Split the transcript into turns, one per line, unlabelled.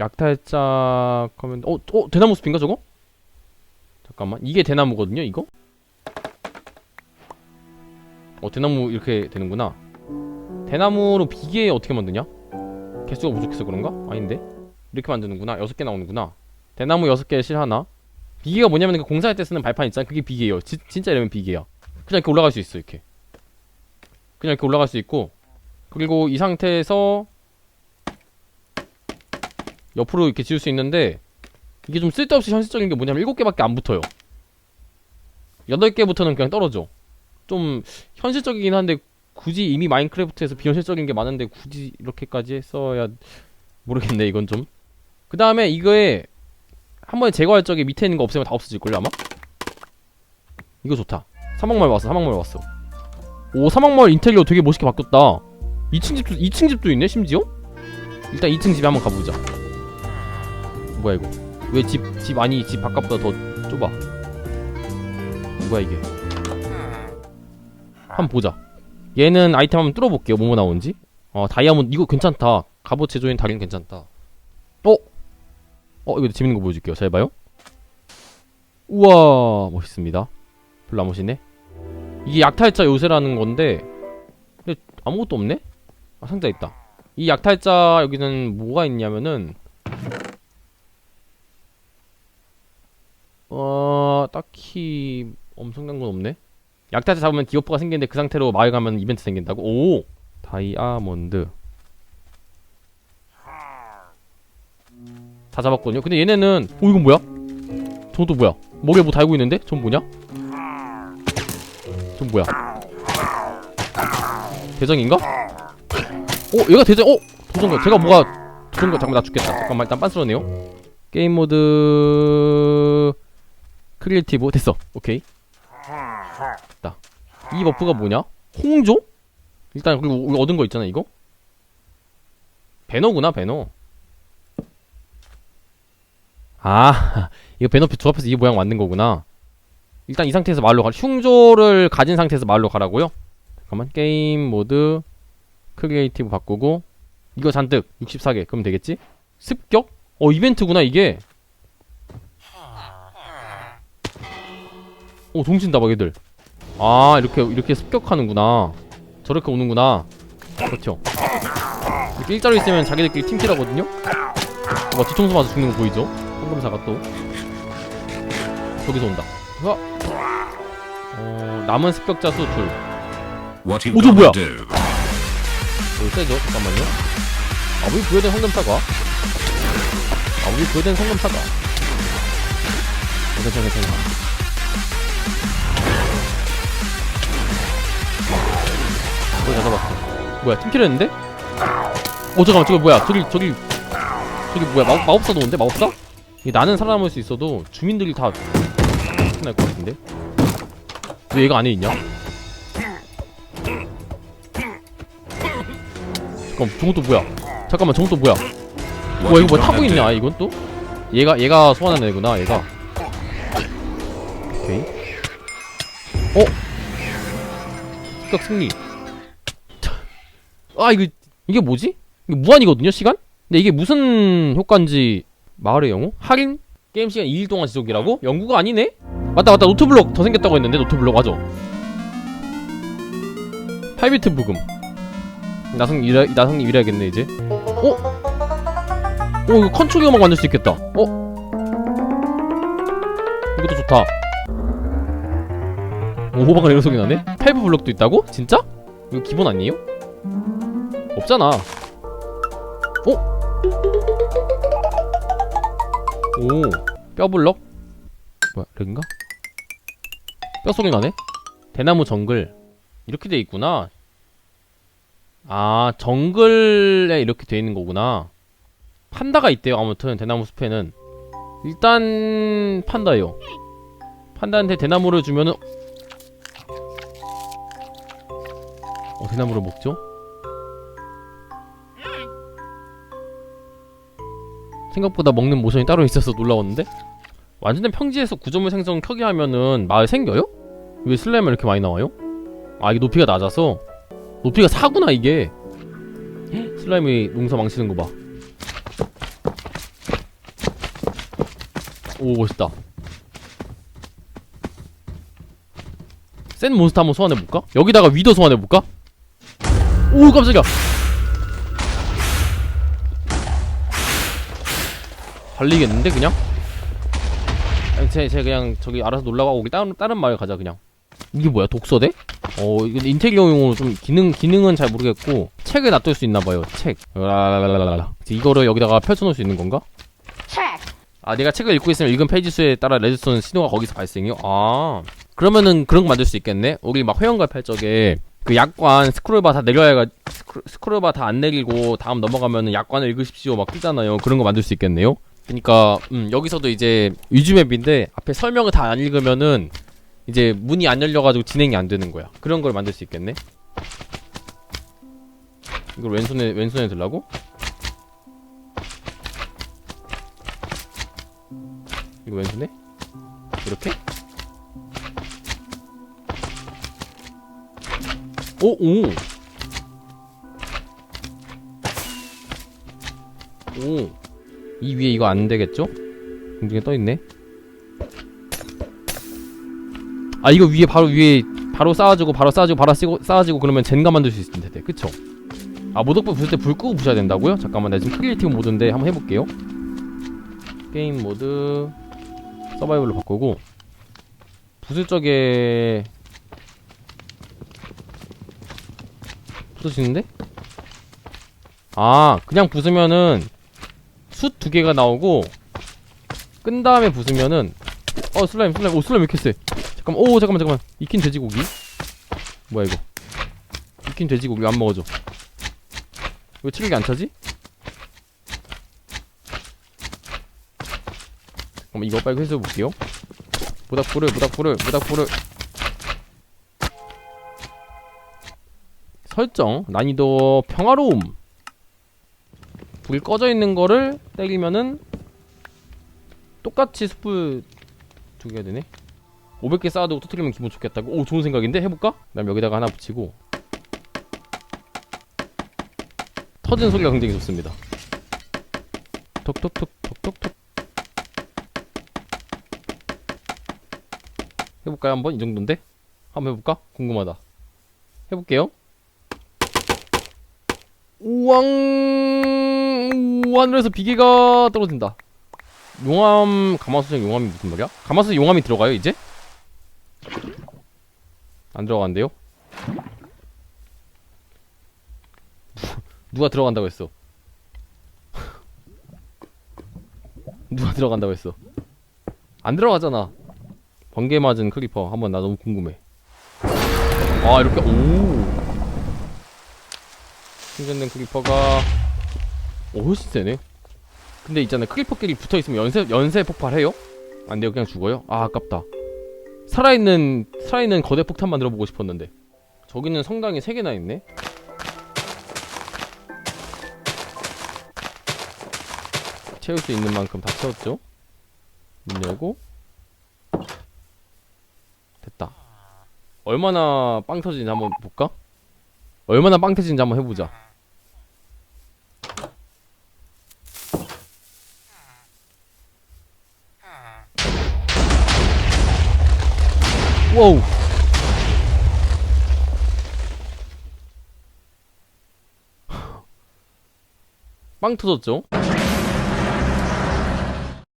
약탈자 하면 어, 어 대나무 숲인가 저거? 잠깐만. 이게 대나무거든요 이거? 어 대나무 이렇게 되는구나. 대나무로 비계 어떻게 만드냐? 개수가 부족해서 그런가? 아닌데? 이렇게 만드는구나. 여섯 개 나오는구나. 대나무 여섯 개에 실 하나. 비계가 뭐냐면 그 공사할 때 쓰는 발판 있잖아. 그게 비계예요. 지, 진짜 이러면 비계야. 그냥 이렇게 올라갈 수 있어 이렇게. 그냥 이렇게 올라갈 수 있고 그리고 이 상태에서 옆으로 이렇게 지을 수 있는데 이게 좀 쓸데없이 현실적인 게 뭐냐면 7개밖에 안 붙어요. 8개부터는 그냥 떨어져. 좀 현실적이긴 한데 굳이 이미 마인크래프트에서 비현실적인 게 많은데 굳이 이렇게까지 했어야 모르겠네 이건 좀. 그 다음에 이거에 한 번에 제거할 적에 밑에 있는 거 없애면 다 없어질걸요 아마? 이거 좋다. 사막마을 왔어 사막마을 왔어. 오 사막마을 인테리어 되게 멋있게 바뀌었다. 2층 집도 2층 집도 있네 심지어? 일단 2층 집에 한번 가보자 뭐야 이거? 왜 집 집 아니 집 바깥보다 더 좁아? 뭐야 이게? 한번 보자. 얘는 아이템 한번 뚫어볼게요. 뭐뭐 나오는지? 어 다이아몬드. 이거 괜찮다. 갑옷 제조인 다리는 괜찮다. 어? 어 이거 재밌는 거 보여줄게요. 잘 봐요. 우와 멋있습니다. 별로 안 멋있네. 이게 약탈자 요새라는 건데 근데 아무것도 없네? 아 상자 있다. 이 약탈자 여기는 뭐가 있냐면은 어 딱히 엄청난 건 없네 약탈자 잡으면 디오프가 생기는데 그 상태로 마을 가면 이벤트 생긴다고? 오 다이아몬드 다 잡았거든요 근데 얘네는 오 이건 뭐야? 저건 또 뭐야? 목에 뭐 달고 있는데? 전 뭐냐? 전 뭐야? 대정인가? 어 얘가 대정 어? 도전가 제가 뭐가 도전가 잠깐만 나 죽겠다 잠깐만 일단 빤스러네요 게임 모드 크리에이티브 됐어 오케이 됐다 이 버프가 뭐냐? 홍조? 일단 우리 얻은 거 있잖아 이거 배너구나 배너 아 이거 배너 조합해서 이 모양 만든 거구나 일단 이 상태에서 마을로 가 흉조를 가진 상태에서 마을로 가라고요? 잠깐만 게임 모드 크리에이티브 바꾸고 이거 잔뜩 64개 그럼 되겠지? 습격? 어 이벤트구나 이게 오 동신다 막 얘들 아 이렇게 이렇게 습격하는구나 저렇게 오는구나 그렇죠 이렇게 일자로 있으면 자기들끼리 팀킬 하거든요 와 뒤통수 맞아 죽는 거 보이죠? 황금사가 또 저기서 온다 으아. 어 남은 습격자 수 둘.
What you
오, 저
gonna
뭐야?
do?
여기 세죠? 잠깐만요. 아무리 부여된 성금사가. 아무리 부여된 성금사가. 어, 괜찮아, 괜찮아. 다 잡았어. 뭐야, 팀킬 했는데? 어, 잠깐만, 저기 뭐야, 저기, 저기, 저기 뭐야, 마, 마법사도 온대? 마법사? 나는 살아남을 수 있어도 주민들이 다 끝날 것 같은데? 왜 얘가 안에 있냐? 잠깐 저건 또 뭐야? 잠깐만 또 뭐야? 와 이거 뭐 타고 있냐? 이건 또? 얘가 얘가 소환하는 애구나 얘가. 오케이. 어? 습격 승리. 아 이거 이게 뭐지? 이게 무한이거든요 시간? 근데 이게 무슨 효과인지 마을의 영웅? 할인? 게임 시간 2일 동안 지속이라고? 연구가 아니네? 맞다 맞다 노트블럭 더 생겼다고 했는데 노트블럭 맞아 8비트 부금 나성 일해, 나성님 일해야겠네 이제 어? 어 이거 컨트롤 음악 만들 수 있겠다 어? 이것도 좋다 오 호박을 이런 소리 나네? 팔브 블럭도 있다고? 진짜? 이거 기본 아니에요? 없잖아 어? 오 뼈블럭? 뭐야 렉인가? 뼈소리 나네? 대나무 정글 이렇게 돼 있구나 아 정글에 이렇게 돼 있는 거구나 판다가 있대요 아무튼 대나무 숲에는 일단 판다요 판다한테 대나무를 주면은 어 대나무를 먹죠? 생각보다 먹는 모션이 따로 있어서 놀라웠는데 완전한 평지에서 구조물 생성 켜게 하면은 마을 생겨요? 왜 슬라임이 이렇게 많이 나와요? 아 이게 높이가 낮아서 높이가 4구나 이게 헉, 슬라임이 농사 망치는 거 봐 오 멋있다 센 몬스터 한번 소환해볼까? 여기다가 위더 소환해볼까? 오 깜짝이야 달리겠는데 그냥? 아니 쟤, 쟤 그냥 저기 알아서 놀러가고 우리 다른, 다른 마을 가자 그냥 이게 뭐야 독서대? 어 이거 인테리어용으로 좀 기능, 기능은 잘 모르겠고 책을 놔둘 수 있나봐요 책 라라라라라 이거를 여기다가 펼쳐놓을 수 있는 건가? 아 내가 책을 읽고 있으면 읽은 페이지 수에 따라 레드스톤 신호가 거기서 발생이요? 아 그러면은 그런 거 만들 수 있겠네? 우리 막 회원가입 할 적에 그 약관 스크롤바 다 내려야 스크롤, 스크롤바 다 안 내리고 다음 넘어가면은 약관을 읽으십시오 막 뜨잖아요 그런 거 만들 수 있겠네요? 그니까 음 여기서도 이제 위즈맵인데 앞에 설명을 다 안 읽으면은 이제 문이 안 열려가지고 진행이 안 되는 거야 그런 걸 만들 수 있겠네? 이걸 왼손에 왼손에 들라고? 이거 왼손에? 이렇게? 오, 오! 오! 이 위에 이거 안 되겠죠? 공중에 떠있네? 아, 이거 위에 바로 위에 바로 쌓아주고, 바로 쌓아주고, 바로 쓰고, 쌓아주고, 그러면 젠가 만들 수 있을 텐데, 그쵸? 아, 모독불 부술 때불 끄고 부셔야 된다고요? 잠깐만, 나 지금 크리에이티브 모드인데 한번 해볼게요. 게임 모드, 서바이벌로 바꾸고 부술 적에 부서지는데? 아 그냥 부수면은 숯 두 개가 나오고 끈 다음에 부수면은 어 슬라임 슬라임. 오 슬라임 왜 이렇게 세? 잠깐만. 오 잠깐만 잠깐만. 익힌 돼지고기? 뭐야 이거? 익힌 돼지고기 안 먹어줘. 왜 체력이 안 차지? 잠깐만 이거 빨리 회수해 볼게요. 모닥불을 모닥불을 모닥불을 설정. 난이도 평화로움 불이 꺼져 있는 거를 때리면은 똑같이 숯불 두 개가 되네. 500개 쌓아두고 터트리면 기분 좋겠다고? 오 좋은 생각인데? 해볼까? 그다음 여기다가 하나 붙이고 터지는 소리가 굉장히 좋습니다. 톡톡톡 톡톡톡. 해볼까요? 한번? 이 정도인데? 한번 해볼까? 궁금하다. 해볼게요 우왕 우 하늘에서 비계가 떨어진다. 용암 가마솥에 용암이 무슨 말이야? 가마솥에 용암이 들어가요 이제? 안 들어간대요? 누가 들어간다고 했어? 누가 들어간다고 했어? 안 들어가잖아. 번개 맞은 크리퍼 한번 나 너무 궁금해. 아 이렇게? 오 충전된 크리퍼가 오 훨씬 세네. 근데 있잖아요 크리퍼끼리 붙어 있으면 연쇄 연쇄 폭발해요? 안 돼요 그냥 죽어요? 아 아깝다. 살아있는 살아있는 거대 폭탄 만들어 보고 싶었는데 저기는 성당이 세 개나 있네. 채울 수 있는 만큼 다 채웠죠. 문 열고 됐다. 얼마나 빵 터지는지 한번 볼까? 얼마나 빵 터지는지 한번 해보자. 와우. 빵 터졌죠?